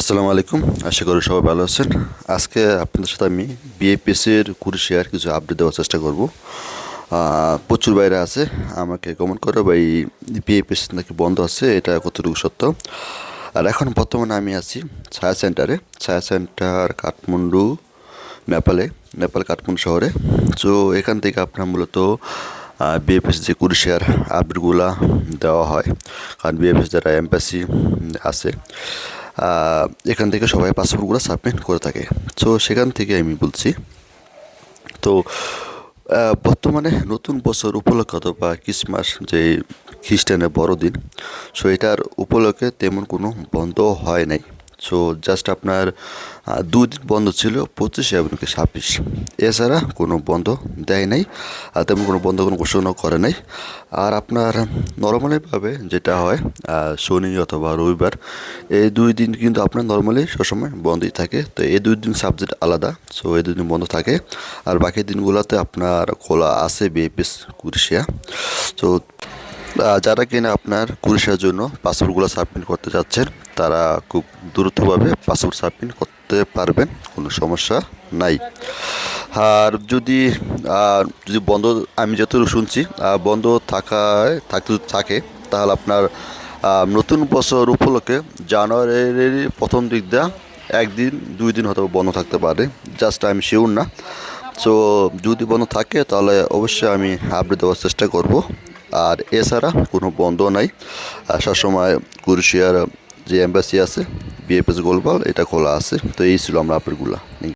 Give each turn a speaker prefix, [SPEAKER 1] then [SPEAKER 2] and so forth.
[SPEAKER 1] আসসালামু আলাইকুম। আশা করি সবাই ভালো আছেন। আজকে আপনাদের সাথে আমি বিএপিএসের কুড়ি শেয়ার কিছু আপডেট দেওয়ার চেষ্টা করব। প্রচুর বাইরে আছে, আমাকে কমেন্ট করো বা এই বিএপিএস নাকি বন্ধ আছে, এটা কতটুকু সত্য? আর এখন বর্তমানে আমি আছি ছায়া সেন্টারে ছায়া সেন্টার কাঠমান্ডু, নেপালে, নেপাল কাঠমান্ডু শহরে। তো এখান থেকে আপনার মূলত বিএফএস যে কুড়ি শেয়ার আপডেটগুলা দেওয়া হয়। কারণ বিএফএস যারা এম্বাসি আছে এখান থেকে সবাই পাসপোর্টগুলো সাবমিট করে থাকে। তো সেখান থেকে আমি বলছি, তো বর্তমানে নতুন বছর উপলক্ষে অথবা ক্রিসমাস যে খ্রিস্টানের বড়দিন সো এটার উপলক্ষে তেমন কোনো বন্ধ হয় নাই। সো জাস্ট আপনার দুদিন বন্ধ ছিল, পঁচিশে এবং ছাব্বিশ। এছাড়া কোনো বন্ধ দেয় নাই তেমন কোনো বন্ধ কোনো ঘোষণা করে নাই। আর আপনার নর্মালিভাবে যেটা হয় শনি অথবা রবিবার, এই দুই দিন কিন্তু আপনার নর্মালি সবসময় বন্ধই থাকে। তো এই দুই দিন সাবজেক্ট আলাদা সো এই দুই দিন বন্ধ থাকে। আর বাকি দিনগুলোতে আপনার খোলা আছে বিএপিএস কুরিশিয়া তো যারা কিনা আপনার কুরিশিয়ার জন্য পাসপোর্টগুলো সাবমিট করতে যাচ্ছেন তারা খুব দ্রুতভাবে পাসপোর্ট সাবমিট করতে পারবেন, কোনো সমস্যা নাই। আর যদি যদি বন্ধ, আমি যতটুকু শুনছি বন্ধ থাকায়, থাকতে থাকে, তাহলে আপনার নতুন বছর উপলক্ষে জানুয়ারির প্রথম দিক দিয়ে একদিন, দুই দিন হয়তো বন্ধ থাকতে পারে জাস্ট আমি শিওর না। সো যদি বন্ধ থাকে, তাহলে অবশ্যই আমি আপডেট দেওয়ার চেষ্টা করব। আর এছাড়া কোনো বন্ধ নাই। সবসময় কুরুশিয়ার যে এম্বাসি আছে বিএফএস গোলবাল এটা খোলা আছে। তো এই ছিল আমরা আপডেটগুলো